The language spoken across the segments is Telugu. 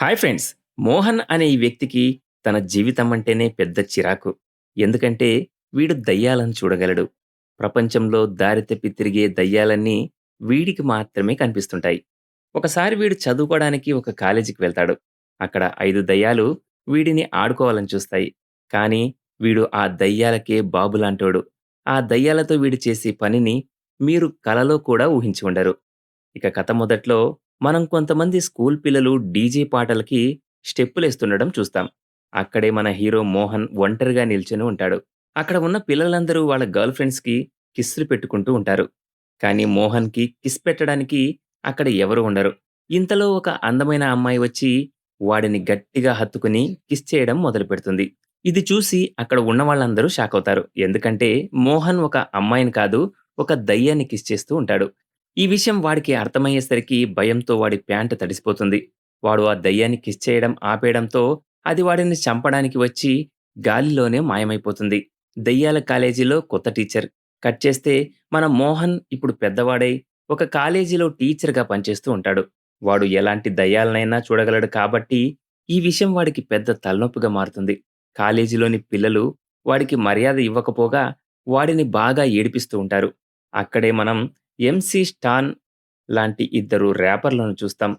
Hi friends! మోహన్ అనే ఈ వ్యక్తికి తన జీవితం అంటేనే పెద్ద చిరాకు. ఎందుకంటే వీడు దయ్యాలను చూడగలడు. ప్రపంచంలో దారి తప్పి తిరిగే దయ్యాలన్నీ వీడికి మాత్రమే కనిపిస్తుంటాయి. ఒకసారి వీడు చదువుకోవడానికి ఒక కాలేజీకి వెళ్తాడు. అక్కడ ఐదు దయ్యాలు వీడిని ఆడుకోవాలని చూస్తాయి. కానీ వీడు ఆ దయ్యాలకే బాబులాంటోడు. ఆ దయ్యాలతో వీడు చేసే పనిని మీరు కలలో కూడా ఊహించి ఉండరు. ఇక కథ మొదట్లో మనం కొంతమంది స్కూల్ పిల్లలు డీజే పాటలకి స్టెప్పులేస్తుండడం చూస్తాం. అక్కడే మన హీరో మోహన్ ఒంటరిగా నిల్చొని ఉంటాడు. అక్కడ ఉన్న పిల్లలందరూ వాళ్ళ గర్ల్ ఫ్రెండ్స్‌కి కిస్సులు పెట్టుకుంటూ ఉంటారు. కానీ మోహన్‌కి కిస్ పెట్టడానికి అక్కడ ఎవరు ఉండరు. ఇంతలో ఒక అందమైన అమ్మాయి వచ్చి వాడిని గట్టిగా హత్తుకుని కిస్ చేయడం మొదలుపెడుతుంది. ఇది చూసి అక్కడ ఉన్న వాళ్ళందరూ షాకవుతారు. ఎందుకంటే మోహన్ ఒక అమ్మాయిని కాదు, ఒక దయ్యాన్ని కిస్ చేస్తూ ఉంటాడు. ఈ విషయం వాడికి అర్థమయ్యేసరికి భయంతో వాడి ప్యాంట్ తడిసిపోతుంది. వాడు ఆ దయ్యాన్ని కిస్ చేయడం ఆపేయడంతో అది వాడిని చంపడానికి వచ్చి గాలిలోనే మాయమైపోతుంది. దెయ్యాల కాలేజీలో కొత్త టీచర్. కట్ చేస్తే మన మోహన్ ఇప్పుడు పెద్దవాడై ఒక కాలేజీలో టీచర్‌గా పనిచేస్తూ ఉంటాడు. వాడు ఎలాంటి దయ్యాలనైనా చూడగలడు కాబట్టి ఈ విషయం వాడికి పెద్ద తలనొప్పిగా మారుతుంది. కాలేజీలోని పిల్లలు వాడికి మర్యాద ఇవ్వకపోగా వాడిని బాగా ఏడిపిస్తూ ఉంటారు. అక్కడే మనం ఎంసీ స్టాన్ లాంటి ఇద్దరు ర్యాపర్లను చూస్తాం.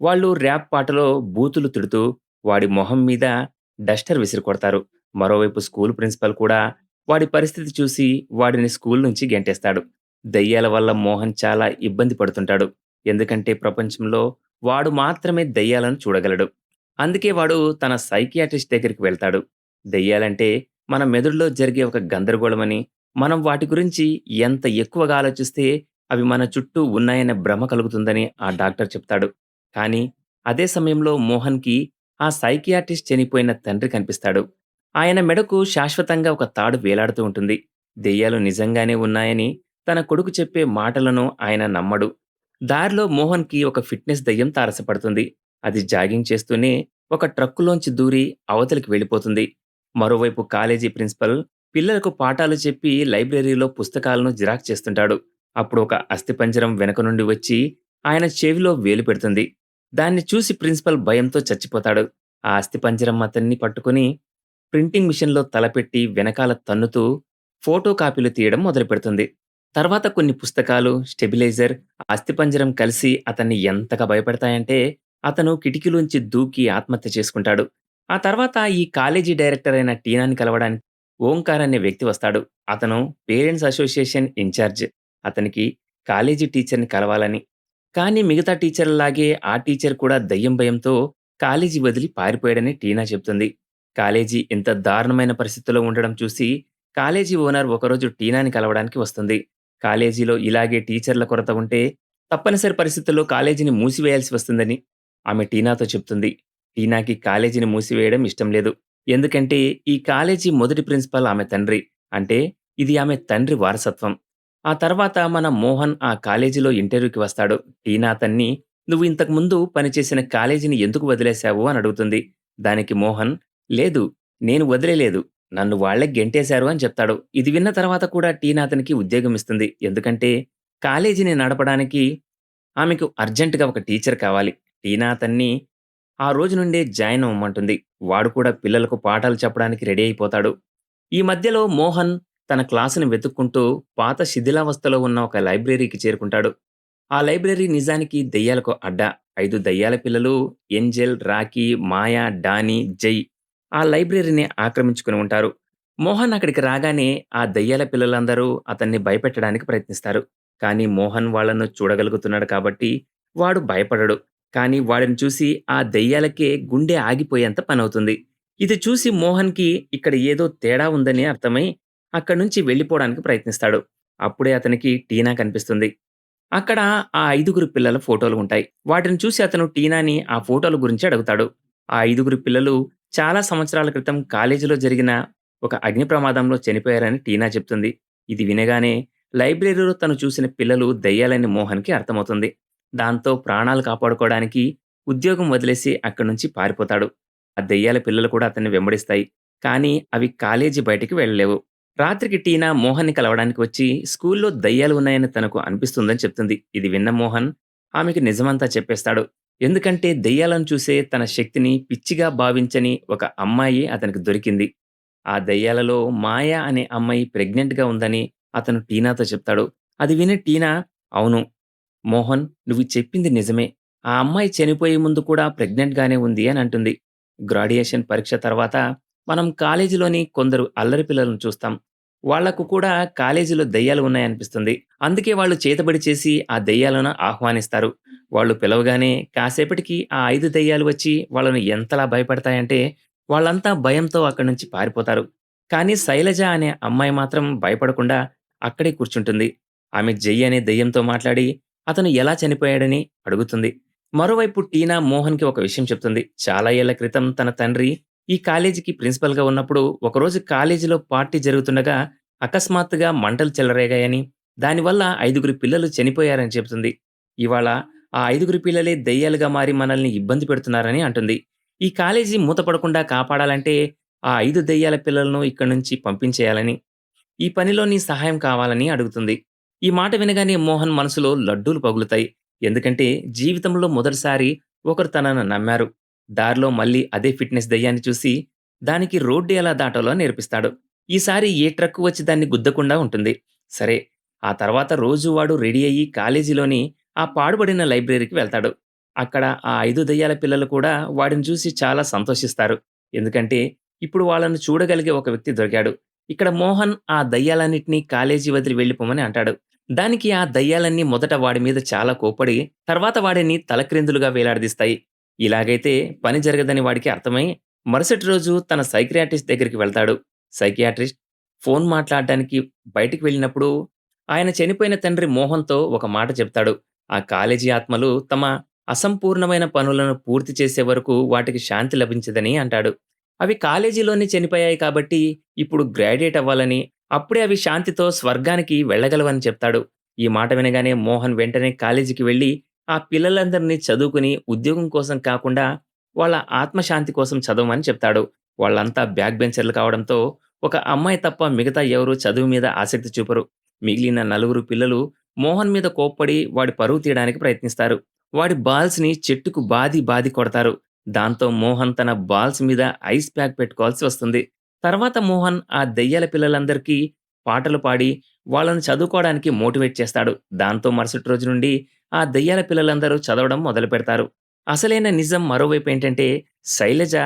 వాళ్ళు ర్యాప్ పాటలో బూతులు తిడుతూ వాడి మొహం మీద డస్టర్ విసిరి కొడతారు మరోవైపు స్కూల్ ప్రిన్సిపల్ కూడా వాడి పరిస్థితి చూసి వాడిని స్కూల్ నుంచి గెంటేస్తాడు. దెయ్యాల వల్ల మోహన్ చాలా ఇబ్బంది పడుతుంటాడు. ఎందుకంటే ప్రపంచంలో వాడు మాత్రమే దయ్యాలను చూడగలడు. అందుకే వాడు తన సైకియాట్రిస్ట్ దగ్గరికి వెళ్తాడు. దెయ్యాలంటే మన మెదడులో జరిగే ఒక గందరగోళమని, మనం వాటి గురించి ఎంత ఎక్కువగా ఆలోచిస్తే అవి మన చుట్టూ ఉన్నాయనే భ్రమ కలుగుతుందని ఆ డాక్టర్ చెప్తాడు. కానీ అదే సమయంలో మోహన్‌కి ఆ సైకియాట్రిస్ట్ చనిపోయిన తండ్రి కనిపిస్తాడు. ఆయన మెడకు శాశ్వతంగా ఒక తాడు వేలాడుతూ ఉంటుంది. దెయ్యాలు నిజంగానే ఉన్నాయని తన కొడుకు చెప్పే మాటలను ఆయన నమ్మడు. దారిలో మోహన్‌కి ఒక ఫిట్‌నెస్ దెయ్యం తారసపడుతుంది. అది జాగింగ్ చేస్తూనే ఒక ట్రక్కులోంచి దూరి అవతలికి వెళ్ళిపోతుంది. మరోవైపు కాలేజీ ప్రిన్సిపల్ పిల్లలకు పాఠాలు చెప్పి లైబ్రరీలో పుస్తకాలను జిరాక్స్ చేస్తుంటాడు. అప్పుడు ఒక అస్థిపంజరం వెనక నుండి వచ్చి ఆయన చెవిలో వేలు పెడుతుంది. దాన్ని చూసి ప్రిన్సిపల్ భయంతో చచ్చిపోతాడు. ఆ అస్థిపంజరం అతన్ని పట్టుకొని ప్రింటింగ్ మిషన్‌లో తలపెట్టి వెనకాల తన్నుతూ ఫోటో కాపీలు తీయడం మొదలుపెడుతుంది. తర్వాత కొన్ని పుస్తకాలు, స్టెబిలైజర్, అస్థిపంజరం కలిసి అతన్ని ఎంతగా భయపెడతాయంటే అతను కిటికీలోంచి దూకి ఆత్మహత్య చేసుకుంటాడు. ఆ తర్వాత ఈ కాలేజీ డైరెక్టర్ అయిన టీనాని కలవడానికి ఓంకార్ అనే వ్యక్తి వస్తాడు. అతను పేరెంట్స్ అసోసియేషన్ ఇన్ఛార్జ్ అతనికి కాలేజీ టీచర్‌ని కలవాలని. కానీ మిగతా టీచర్లలాగే ఆ టీచర్ కూడా దయ్యం భయంతో కాలేజీ వదిలి పారిపోయాడని టీనా చెప్తుంది. కాలేజీ ఇంత దారుణమైన పరిస్థితిలో ఉండడం చూసి కాలేజీ ఓనర్ ఒకరోజు టీనాని కలవడానికి వస్తుంది. కాలేజీలో ఇలాగే టీచర్ల కొరత ఉంటే తప్పనిసరి పరిస్థితుల్లో కాలేజీని మూసివేయాల్సి వస్తుందని ఆమె టీనాతో చెప్తుంది. టీనాకి కాలేజీని మూసివేయడం ఇష్టం లేదు. ఎందుకంటే ఈ కాలేజీ మొదటి ప్రిన్సిపల్ ఆమె తండ్రి. అంటే ఇది ఆమె తండ్రి వారసత్వం. ఆ తర్వాత మన మోహన్ ఆ కాలేజీలో ఇంటర్వ్యూకి వస్తాడు. టీనా అతన్ని "నువ్వు ఇంతకుముందు పనిచేసిన కాలేజీని ఎందుకు వదిలేశావు?" అని అడుగుతుంది. దానికి మోహన్ "లేదు. నేను వదిలేయలేదు. నన్ను వాళ్ళే గెంటేశారు" అని చెప్తాడు. ఇది విన్న తర్వాత కూడా టీనా అతనికి ఉద్యోగం ఇస్తుంది. ఎందుకంటే కాలేజీని నడపడానికి ఆమెకు అర్జెంట్‌గా ఒక టీచర్ కావాలి. టీనా అతన్ని ఆ రోజు నుండే జాయిన్ అవ్వమంటుంది. వాడు కూడా పిల్లలకు పాఠాలు చెప్పడానికి రెడీ అయిపోతాడు. ఈ మధ్యలో మోహన్ తన క్లాసుని వెతుక్కుంటూ పాత శిథిలావస్థలో ఉన్న ఒక లైబ్రరీకి చేరుకుంటాడు. ఆ లైబ్రరీ నిజానికి దెయ్యాలకు అడ్డా. 5 దెయ్యాల పిల్లలు ఏంజెల్, రాకీ, మాయా డానీ, జై ఆ లైబ్రరీని ఆక్రమించుకుని ఉంటారు. మోహన్ అక్కడికి రాగానే ఆ దెయ్యాల పిల్లలందరూ అతన్ని భయపెట్టడానికి ప్రయత్నిస్తారు. కానీ మోహన్ వాళ్ళను చూడగలుగుతున్నాడు కాబట్టి వాడు భయపడడు. కానీ వాడిని చూసి ఆ దెయ్యాలకే గుండె ఆగిపోయేంత పనవుతుంది. ఇది చూసి మోహన్‌కి ఇక్కడ ఏదో తేడా ఉందని అర్థమై అక్కడి నుంచి వెళ్ళిపోవడానికి ప్రయత్నిస్తాడు. అప్పుడే అతనికి టీనా కనిపిస్తుంది. అక్కడ ఆ ఐదుగురు పిల్లల ఫోటోలు ఉంటాయి. వాటిని చూసి అతను టీనాని ఆ ఫోటోల గురించి అడుగుతాడు. ఆ ఐదుగురు పిల్లలు చాలా సంవత్సరాల క్రితం కాలేజీలో జరిగిన ఒక అగ్ని ప్రమాదంలో చనిపోయారని టీనా చెప్తుంది. ఇది వినగానే లైబ్రరీలో తను చూసిన పిల్లలు దెయ్యాలని మోహన్‌కి అర్థమవుతుంది. దాంతో ప్రాణాలు కాపాడుకోవడానికి ఉద్యోగం వదిలేసి అక్కడి నుంచి పారిపోతాడు. ఆ దెయ్యాల పిల్లలు కూడా అతన్ని వెంబడిస్తాయి. కానీ అవి కాలేజీ బయటికి వెళ్ళలేవు. రాత్రికి టీనా మోహన్‌ని కలవడానికి వచ్చి స్కూల్లో దయ్యాలు ఉన్నాయని తనకు అనిపిస్తుందని చెప్తుంది. ఇది విన్న మోహన్ ఆమెకి నిజమంతా చెప్పేస్తాడు. ఎందుకంటే దెయ్యాలను చూసే తన శక్తిని పిచ్చిగా భావించని ఒక అమ్మాయి అతనికి దొరికింది. ఆ దెయ్యాలలో మాయ అనే అమ్మాయి ప్రెగ్నెంట్‌గా ఉందని అతను టీనాతో చెప్తాడు. అది విని టీనా అవును మోహన్ నువ్వు చెప్పింది నిజమే. ఆ అమ్మాయి చనిపోయే ముందు కూడా ప్రెగ్నెంట్‌గానే ఉంది అని అంటుంది. గ్రాడ్యుయేషన్ పరీక్ష తర్వాత మనం కాలేజీలోని కొందరు అల్లరి పిల్లలను చూస్తాం. వాళ్ళకు కూడా కాలేజీలో దెయ్యాలు ఉన్నాయనిపిస్తుంది. అందుకే వాళ్ళు చేతబడి చేసి ఆ దెయ్యాలను ఆహ్వానిస్తారు. వాళ్ళు పిలవగానే కాసేపటికి ఆ ఐదు దెయ్యాలు వచ్చి వాళ్ళను ఎంతలా భయపడతాయంటే వాళ్ళంతా భయంతో అక్కడి నుంచి పారిపోతారు. కానీ శైలజ అనే అమ్మాయి మాత్రం భయపడకుండా అక్కడే కూర్చుంటుంది. ఆమె జై అనే దెయ్యంతో మాట్లాడి అతను ఎలా చనిపోయాడని అడుగుతుంది. మరోవైపు టీనా మోహన్‌కి ఒక విషయం చెప్తుంది. చాలా ఏళ్ళ క్రితం తన తండ్రి ఈ కాలేజీకి ప్రిన్సిపల్‌గా ఉన్నప్పుడు ఒకరోజు కాలేజీలో పార్టీ జరుగుతుండగా అకస్మాత్తుగా మంటలు చెలరేగాయని, దానివల్ల ఐదుగురు పిల్లలు చనిపోయారని చెబుతుంది. ఇవాళ ఆ ఐదుగురు పిల్లలే దెయ్యాలుగా మారి మనల్ని ఇబ్బంది పెడుతున్నారని అంటుంది. ఈ కాలేజీ మూతపడకుండా కాపాడాలంటే ఆ ఐదు దెయ్యాల పిల్లలను ఇక్కడి నుంచి పంపించేయాలని, ఈ పనిలో నీ సహాయం కావాలని అడుగుతుంది. ఈ మాట వినగానే మోహన్ మనసులో లడ్డూలు పగులుతాయి. ఎందుకంటే జీవితంలో మొదటిసారి ఒకరు తనను నమ్మారు. దారిలో మళ్ళీ అదే ఫిట్‌నెస్ దయ్యాన్ని చూసి దానికి రోడ్డు ఎలా దాటాలో నేర్పిస్తాడు. ఈసారి ఏ ట్రక్ వచ్చి దాన్ని గుద్దకుండా ఉంటుంది. సరే, ఆ తర్వాత రోజు వాడు రెడీ అయ్యి కాలేజీలోని ఆ పాడుబడిన లైబ్రరీకి వెళ్తాడు. అక్కడ ఆ ఐదు దెయ్యాల పిల్లలు కూడా వాడిని చూసి చాలా సంతోషిస్తారు. ఎందుకంటే ఇప్పుడు వాళ్ళను చూడగలిగే ఒక వ్యక్తి దొరికాడు. ఇక్కడ మోహన్ ఆ దయ్యాలన్నింటినీ కాలేజీ వదిలి వెళ్ళిపోమని అంటాడు. దానికి ఆ దయ్యాలన్నీ మొదట వాడి మీద చాలా కోపడి తర్వాత వాడిని తలక్రిందులుగా వేలాడదీస్తాయి. ఇలాగైతే పని జరగదని వాడికి అర్థమై మరుసటి రోజు తన సైకియాట్రిస్ట్ దగ్గరికి వెళ్తాడు. సైకియాట్రిస్ట్ ఫోన్ మాట్లాడడానికి బయటికి వెళ్ళినప్పుడు ఆయన చనిపోయిన తండ్రి మోహన్‌తో ఒక మాట చెప్తాడు. ఆ కాలేజీ ఆత్మలు తమ అసంపూర్ణమైన పనులను పూర్తి చేసే వరకు వాటికి శాంతి లభించదని అంటాడు. అవి కాలేజీలోనే చనిపోయాయి కాబట్టి ఇప్పుడు గ్రాడ్యుయేట్ అవ్వాలని, అప్పుడే అవి శాంతితో స్వర్గానికి వెళ్ళగలవని చెప్తాడు. ఈ మాట వినగానే మోహన్ వెంటనే కాలేజీకి వెళ్ళి ఆ పిల్లలందరినీ చదువుకుని ఉద్యోగం కోసం కాకుండా వాళ్ళ ఆత్మశాంతి కోసం చదవమని చెప్తాడు. వాళ్ళంతా బ్యాక్ బెంచర్లు కావడంతో ఒక అమ్మాయి తప్ప మిగతా ఎవరూ చదువు మీద ఆసక్తి చూపరు. మిగిలిన నలుగురు పిల్లలు మోహన్ మీద కోప్పడి వాడి పరువు తీయడానికి ప్రయత్నిస్తారు. వాడి బాల్స్‌ని చెట్టుకు బాది బాది కొడతారు. దాంతో మోహన్ తన బాల్స్ మీద ఐస్ ప్యాక్ పెట్టుకోవాల్సి వస్తుంది. తర్వాత మోహన్ ఆ దెయ్యాల పిల్లలందరికీ పాటలు పాడి వాళ్ళను చదువుకోవడానికి మోటివేట్ చేస్తాడు. దాంతో మరుసటి రోజు నుండి ఆ దెయ్యాల పిల్లలందరూ చదవడం మొదలు పెడతారు అసలైన నిజం మరోవైపు ఏంటంటే శైలజ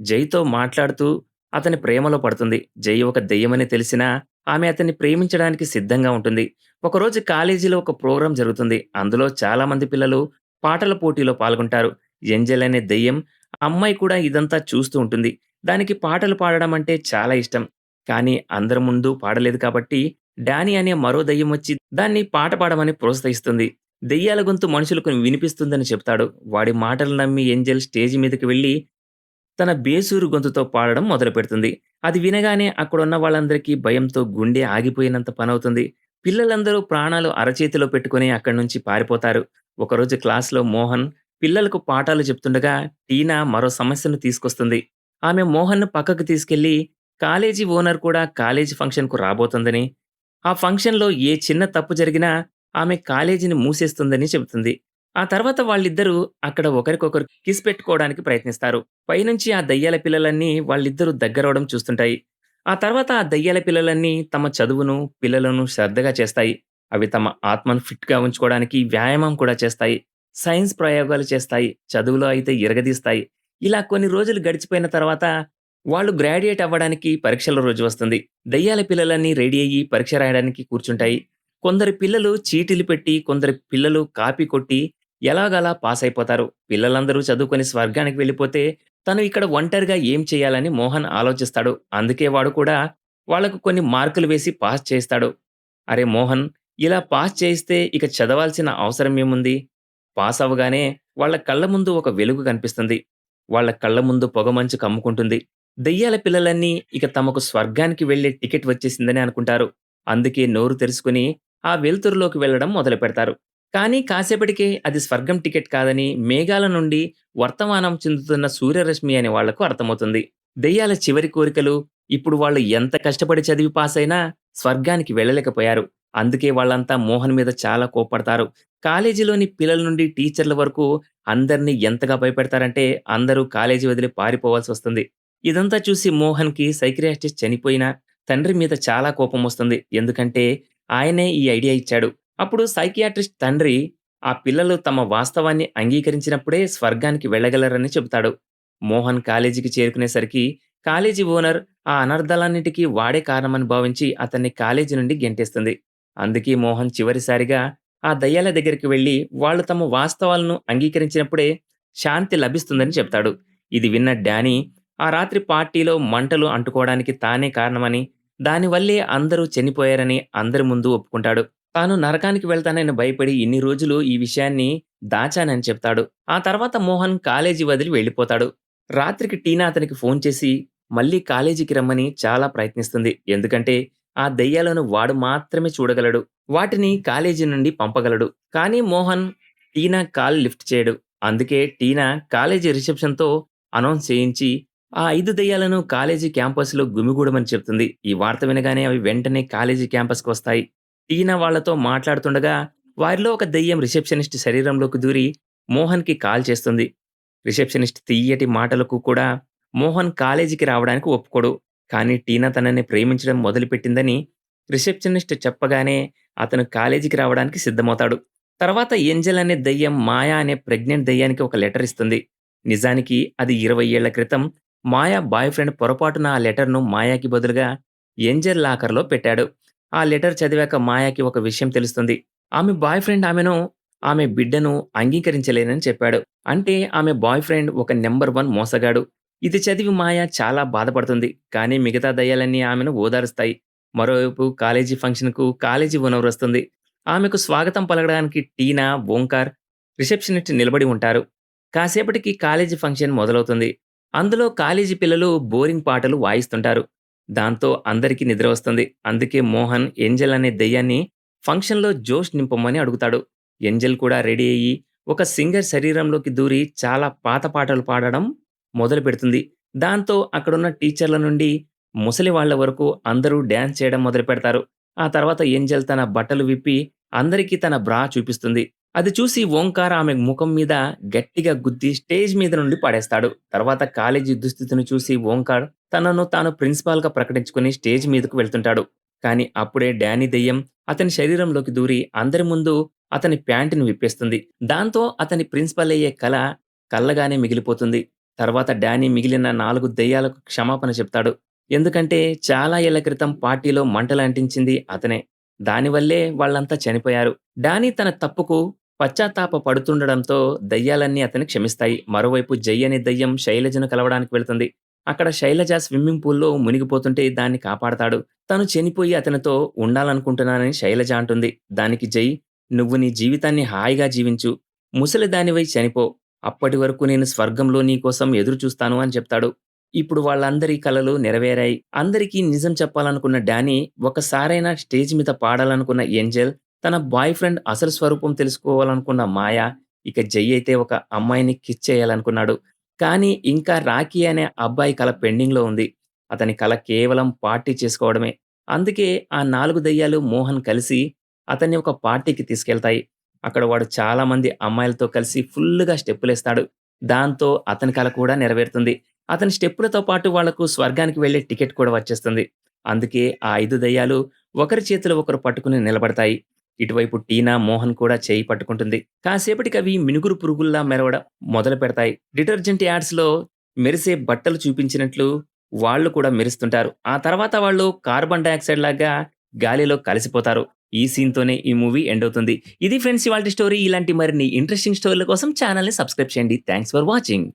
జైతో మాట్లాడుతూ అతని ప్రేమలో పడుతుంది. జై ఒక దెయ్యమని తెలిసినా ఆమె అతన్ని ప్రేమించడానికి సిద్ధంగా ఉంటుంది. ఒకరోజు కాలేజీలో ఒక ప్రోగ్రాం జరుగుతుంది. అందులో చాలా మంది పిల్లలు పాటల పోటీలో పాల్గొంటారు. ఎంజెల్ అనే దెయ్యం అమ్మాయి కూడా ఇదంతా చూస్తూ ఉంటుంది. దానికి పాటలు పాడడం అంటే చాలా ఇష్టం. కానీ అందరి ముందు పాడలేదు కాబట్టి డానీ అనే మరో దెయ్యం వచ్చి దాన్ని పాట పాడమని ప్రోత్సహిస్తుంది. దెయ్యాల గొంతు మనుషులకు వినిపిస్తుందని చెప్తాడు. వాడి మాటలు నమ్మి ఏంజెల్ స్టేజ్ మీదకి వెళ్ళి తన బేసూరు గొంతుతో పాడడం మొదలుపెడుతుంది. అది వినగానే అక్కడున్న వాళ్ళందరికీ భయంతో గుండె ఆగిపోయినంత పనవుతుంది. పిల్లలందరూ ప్రాణాలు అరచేతిలో పెట్టుకొని అక్కడి నుంచి పారిపోతారు. ఒకరోజు క్లాస్‌లో మోహన్ పిల్లలకు పాఠాలు చెప్తుండగా టీనా మరో సమస్యను తీసుకొస్తుంది. ఆమె మోహన్‌ను పక్కకు తీసుకెళ్ళి కాలేజీ ఓనర్ కూడా కాలేజీ ఫంక్షన్‌కు రాబోతుందని ఆ ఫంక్షన్‌లో ఏ చిన్న తప్పు జరిగినా ఆమె కాలేజీని మూసేస్తుందని చెబుతుంది. ఆ తర్వాత వాళ్ళిద్దరూ అక్కడ ఒకరికొకరు కిస్ పెట్టుకోవడానికి ప్రయత్నిస్తారు. పైనుంచి ఆ దయ్యాల పిల్లలన్నీ వాళ్ళిద్దరూ దగ్గరవడం చూస్తుంటాయి. ఆ తర్వాత ఆ దయ్యాల పిల్లలన్నీ తమ చదువును, పిల్లలను శ్రద్ధగా చేస్తాయి. అవి తమ ఆత్మను ఫిట్‌గా ఉంచుకోవడానికి వ్యాయామం కూడా చేస్తాయి. సైన్స్ ప్రయోగాలు చేస్తాయి. చదువులో అయితే ఇరగదీస్తాయి. ఇలా కొన్ని రోజులు గడిచిపోయిన తర్వాత వాళ్ళు గ్రాడ్యుయేట్ అవ్వడానికి పరీక్షల రోజు వస్తుంది. దయ్యాల పిల్లలన్నీ రెడీ అయ్యి పరీక్ష రాయడానికి కూర్చుంటాయి. కొందరు పిల్లలు చీటీలు పెట్టి, కొందరు పిల్లలు కాపీ కొట్టి ఎలాగలా పాస్ అయిపోతారు. పిల్లలందరూ చదువుకొని స్వర్గానికి వెళ్ళిపోతే తను ఇక్కడ ఒంటరిగా ఏం చేయాలని మోహన్ ఆలోచిస్తాడు. అందుకే వాడు కూడా వాళ్ళకు కొన్ని మార్కులు వేసి పాస్ చేయిస్తాడు. అరే మోహన్! ఇలా పాస్ చేయిస్తే ఇక చదవాల్సిన అవసరం ఏముంది? పాస్ అవ్వగానే వాళ్ళ కళ్ళ ముందు ఒక వెలుగు కనిపిస్తుంది. వాళ్ళ కళ్ళ ముందు పొగమంచు కమ్ముకుంటుంది. దెయ్యాల పిల్లలన్నీ ఇక తమకు స్వర్గానికి వెళ్ళే టికెట్ వచ్చేసిందని అనుకుంటారు. అందుకే నోరు తెరుచుకుని ఆ వెలుతురులోకి వెళ్ళడం మొదలుపెడతారు. కానీ కాసేపటికే అది స్వర్గం టికెట్ కాదని మేఘాల నుండి వర్తమానం చెందుతున్న సూర్యరశ్మి అనే వాళ్ళకు అర్థమవుతుంది. దెయ్యాల చివరి కోరికలు ఇప్పుడు వాళ్ళు ఎంత కష్టపడి చదివి పాస్ అయినా స్వర్గానికి వెళ్ళలేకపోయారు. అందుకే వాళ్ళంతా మోహన్ మీద చాలా కోపడతారు కాలేజీలోని పిల్లల నుండి టీచర్ల వరకు అందరిని ఎంతగా భయపెడతారంటే అందరూ కాలేజీ వదిలి పారిపోవాల్సి వస్తుంది ఇదంతా చూసి మోహన్‌కి సైకియాట్రిస్ట్ చనిపోయినా తండ్రి మీద చాలా కోపం వస్తుంది ఎందుకంటే ఆయనే ఈ ఐడియా ఇచ్చాడు. అప్పుడు సైకియాట్రిస్ట్ తండ్రి ఆ పిల్లలు తమ వాస్తవాన్ని అంగీకరించినప్పుడే స్వర్గానికి వెళ్ళగలరని చెబుతాడు. మోహన్ కాలేజీకి చేరుకునేసరికి కాలేజీ ఓనర్ ఆ అనర్థాలన్నిటికీ వాడే కారణమని భావించి అతన్ని కాలేజీ నుండి గెంటేస్తుంది. అందుకే మోహన్ చివరిసారిగా ఆ దయ్యాల దగ్గరికి వెళ్ళి వాళ్ళు తమ వాస్తవాలను అంగీకరించినప్పుడే శాంతి లభిస్తుందని చెప్తాడు. ఇది విన్న డానీ ఆ రాత్రి పార్టీలో మంటలు అంటుకోవడానికి తానే కారణమని, దానివల్లే అందరూ చనిపోయారని అందరి ముందు ఒప్పుకుంటాడు. తాను నరకానికి వెళ్తానని భయపడి ఇన్ని రోజులు ఈ విషయాన్ని దాచానని చెప్తాడు. ఆ తర్వాత మోహన్ కాలేజీ వదిలి వెళ్ళిపోతాడు. రాత్రికి టీనా అతనికి ఫోన్ చేసి మళ్ళీ కాలేజీకి రమ్మని చాలా ప్రయత్నిస్తుంది. ఎందుకంటే ఆ దెయ్యాలను వాడు మాత్రమే చూడగలడు. వాటిని కాలేజీ నుండి పంపగలడు. కానీ మోహన్ టీనా కాల్ లిఫ్ట్ చేయడు. అందుకే టీనా కాలేజీ రిసెప్షన్‌తో అనౌన్స్ చేయించి ఆ ఐదు దెయ్యాలను కాలేజీ క్యాంపస్‌లో గుమిగూడమని చెప్తుంది. ఈ వార్త వినగానే అవి వెంటనే కాలేజీ క్యాంపస్‌కి వస్తాయి. టీనా వాళ్ళతో మాట్లాడుతుండగా వారిలో ఒక దెయ్యం రిసెప్షనిస్ట్ శరీరంలోకి దూరి మోహన్‌కి కాల్ చేస్తుంది. రిసెప్షనిస్ట్ తియ్యటి మాటలకు కూడా మోహన్ కాలేజీకి రావడానికి ఒప్పుకోడు. కానీ టీనా తనని ప్రేమించడం మొదలుపెట్టిందని రిసెప్షనిస్ట్ చెప్పగానే అతను కాలేజీకి రావడానికి సిద్ధమవుతాడు. తర్వాత ఏంజెల్ అనే దెయ్యం మాయా అనే ప్రెగ్నెంట్ దెయ్యానికి ఒక లెటర్ ఇస్తుంది. నిజానికి అది 20 ఏళ్ళ క్రితం మాయా బాయ్ ఫ్రెండ్ పొరపాటున ఆ లెటర్‌ను మాయాకి బదులుగా ఏంజెల్ లాకర్‌లో పెట్టాడు. ఆ లెటర్ చదివాక మాయాకి ఒక విషయం తెలుస్తుంది. ఆమె బాయ్ ఫ్రెండ్ ఆమెను ఆమె బిడ్డను అంగీకరించలేనని చెప్పాడు. అంటే ఆమె బాయ్ ఫ్రెండ్ ఒక నంబర్ వన్ మోసగాడు. ఇది చదివి మాయ చాలా బాధపడుతుంది. కానీ మిగతా దయ్యాలన్నీ ఆమెను ఓదారుస్తాయి. మరోవైపు కాలేజీ ఫంక్షన్‌కు కాలేజీ ఓనర్ వస్తుంది. ఆమెకు స్వాగతం పలకడానికి టీనా, ఓంకార్, రిసెప్షనిస్ట్ నిలబడి ఉంటారు. కాసేపటికి కాలేజీ ఫంక్షన్ మొదలవుతుంది. అందులో కాలేజీ పిల్లలు బోరింగ్ పాటలు వాయిస్తుంటారు. దాంతో అందరికీ నిద్ర వస్తుంది. అందుకే మోహన్ ఏంజెల్ అనే దెయ్యాన్ని ఫంక్షన్‌లో జోష్ నింపమని అడుగుతాడు. ఏంజెల్ కూడా రెడీ అయ్యి ఒక సింగర్ శరీరంలోకి దూరి చాలా పాత పాటలు పాడడం మొదలు పెడుతుంది దాంతో అక్కడున్న టీచర్ల నుండి ముసలి వాళ్ళ వరకు అందరూ డ్యాన్స్ చేయడం మొదలు పెడతారు ఆ తర్వాత ఏంజెల్ తన బట్టలు విప్పి అందరికీ తన బ్రా చూపిస్తుంది. అది చూసి ఓంకార్ ఆమె ముఖం మీద గట్టిగా గుద్ది స్టేజ్ మీద నుండి పడేస్తాడు. తర్వాత కాలేజీ దుస్థితిని చూసి ఓంకార్ తనను తాను ప్రిన్సిపాల్‌గా ప్రకటించుకొని స్టేజ్ మీదకు వెళ్తుంటాడు. కానీ అప్పుడే డానీ దెయ్యం అతని శరీరంలోకి దూరి అందరి ముందు అతని ప్యాంటుని విప్పేస్తుంది. దాంతో అతని ప్రిన్సిపల్ అయ్యే కళ కళ్ళగానే మిగిలిపోతుంది. తర్వాత డానీ మిగిలిన నాలుగు దెయ్యాలకు క్షమాపణ చెప్తాడు. ఎందుకంటే చాలా ఏళ్ళ క్రితం పార్టీలో మంటలు అంటించింది అతనే. దానివల్లే వాళ్ళంతా చనిపోయారు. డానీ తన తప్పుకు పశ్చాత్తాప పడుతుండడంతో దయ్యాలన్నీ అతన్ని క్షమిస్తాయి. మరోవైపు జై అనే దెయ్యం శైలజను కలవడానికి వెళ్తుంది. అక్కడ శైలజ స్విమ్మింగ్ పూల్‌లో మునిగిపోతుంటే దాన్ని కాపాడతాడు. తను చనిపోయి అతనితో ఉండాలనుకుంటున్నానని శైలజ అంటుంది. దానికి జై నువ్వు నీ జీవితాన్ని హాయిగా జీవించు. ముసలిదానివై చనిపో. అప్పటి వరకు నేను స్వర్గంలో నీ కోసం ఎదురు చూస్తాను అని చెప్తాడు. ఇప్పుడు వాళ్ళందరి కలలు నెరవేరాయి. అందరికీ నిజం చెప్పాలనుకున్న డానీ ఒకసారైనా స్టేజ్ మీద పాడాలనుకున్న ఏంజెల్, తన బాయ్ ఫ్రెండ్ అసలు స్వరూపం తెలుసుకోవాలనుకున్న మాయ, ఇక జై అయితే ఒక అమ్మాయిని కిచ్ చేయాలనుకున్నాడు. కానీ ఇంకా రాఖీ అనే అబ్బాయి కళ పెండింగ్‌లో ఉంది. అతని కళ కేవలం పార్టీ చేసుకోవడమే. అందుకే ఆ నాలుగు దెయ్యాలు మోహన్ కలిసి అతన్ని ఒక పార్టీకి తీసుకెళ్తాయి. అక్కడ వాడు చాలా మంది అమ్మాయిలతో కలిసి ఫుల్లుగా స్టెప్పులేస్తాడు. దాంతో అతని కళ కూడా నెరవేరుతుంది. అతని స్టెప్పులతో పాటు వాళ్ళకు స్వర్గానికి వెళ్ళే టికెట్ కూడా వచ్చేస్తుంది. అందుకే ఆ ఐదు దెయ్యాలు ఒకరి చేతిలో ఒకరు పట్టుకుని నిలబడతాయి. ఇటువైపు టీనా, మోహన్ కూడా చేయి పట్టుకుంటుంది. కాసేపటికి అవి మినుగురు పురుగుల్లా మెరవడం మొదలుపెడతాయి. డిటర్జెంట్ యాడ్స్‌లో మెరిసే బట్టలు చూపించినట్లు వాళ్ళు కూడా మెరుస్తుంటారు. ఆ తర్వాత వాళ్ళు కార్బన్ డైఆక్సైడ్ లాగా గాలిలో కలిసిపోతారు. ఈ సీన్‌తోనే ఈ మూవీ ఎండ్ అవుతుంది. ఇది ఫ్రెండ్స్ ఇవాల్టి స్టోరీ. ఇలాంటి మరిన్ని ఇంట్రెస్టింగ్ స్టోరీల కోసం ఛానల్ని సబ్స్క్రైబ్ చేయండి. Thanks for watching.